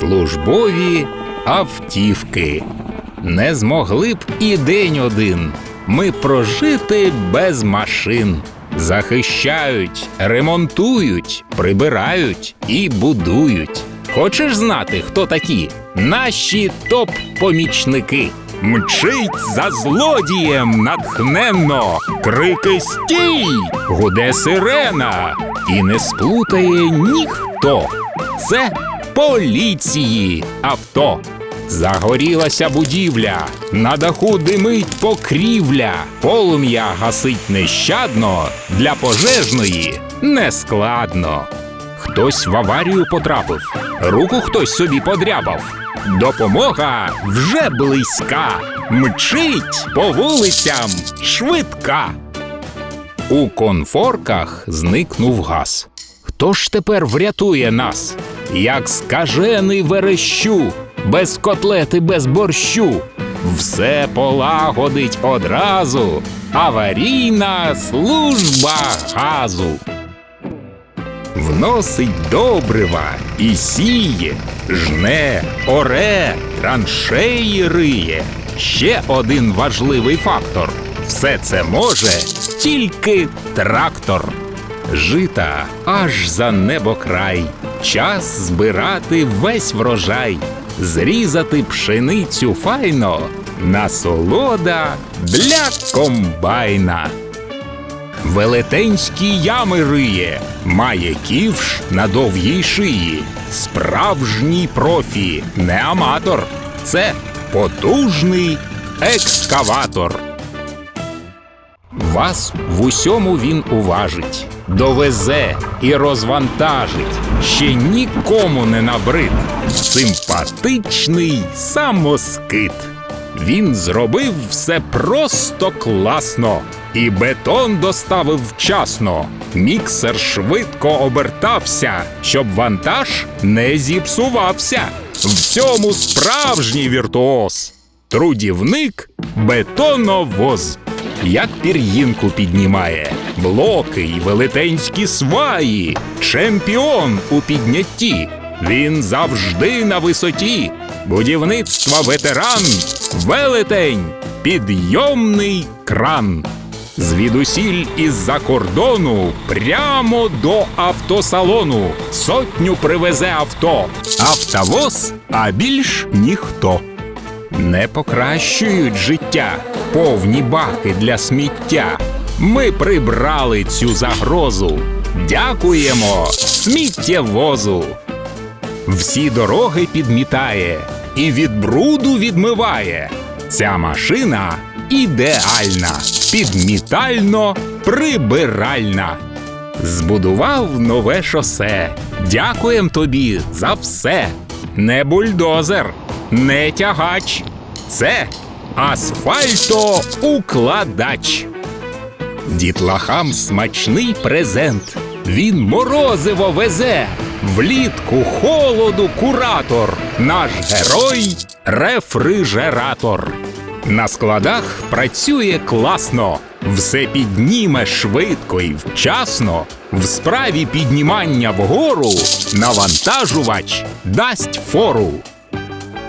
Службові автівки. Не змогли б і день один ми прожити без машин. Захищають, ремонтують, прибирають і будують. Хочеш знати, хто такі? Наші топ-помічники. Мчить за злодієм натхненно, крики стій, гуде сирена, і не сплутає ніхто. Це поліції авто. Загорілася будівля, на даху димить покрівля, полум'я гасить нещадно, для пожежної нескладно. Хтось в аварію потрапив, руку хтось собі подрябав. Допомога вже близька, мчить по вулицям швидка. У конфорках зникнув газ. Хто ж тепер врятує нас? Як скажений верещу, без котлети, без борщу. Все полагодить одразу. Аварійна служба газу. Вносить добрива і сіє, жне, оре, траншеї риє. Ще один важливий фактор. Все це може тільки трактор. Жита аж за небо край. Час збирати весь врожай, зрізати пшеницю файно, насолода для комбайна. Велетенські ями риє, має ківш на довгій шиї. Справжній профі, не аматор. Це потужний екскаватор. Вас в усьому він уважить, довезе і розвантажить, ще нікому не набрид. Симпатичний самоскид. Він зробив все просто класно, і бетон доставив вчасно. Міксер швидко обертався, щоб вантаж не зіпсувався. В цьому справжній віртуоз. Трудівник бетоновоз. Як пір'їнку піднімає, блоки й велетенські сваї, чемпіон у піднятті. Він завжди на висоті. Будівництва ветеран, велетень, підйомний кран. Звідусіль із-за кордону прямо до автосалону. Сотню привезе авто. Автовоз, а більш ніхто. Не покращують життя повні баки для сміття. Ми прибрали цю загрозу. Дякуємо сміттєвозу. Всі дороги підмітає і від бруду відмиває. Ця машина ідеальна, підмітально прибиральна. Збудував нове шосе. Дякуєм тобі за все. Не бульдозер, не тягач. Це асфальтоукладач. Дітлахам смачний презент. Він морозиво везе. Влітку холоду куратор. Наш герой рефрижератор. На складах працює класно, все підніме швидко і вчасно. В справі піднімання вгору навантажувач дасть фору.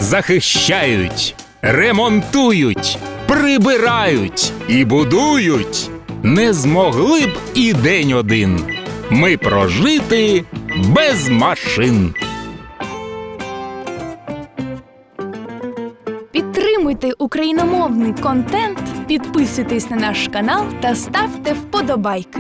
Захищають, ремонтують, прибирають і будують. Не змогли б і день один ми прожити без машин. Підтримуйте україномовний контент, підписуйтесь на наш канал та ставте вподобайки.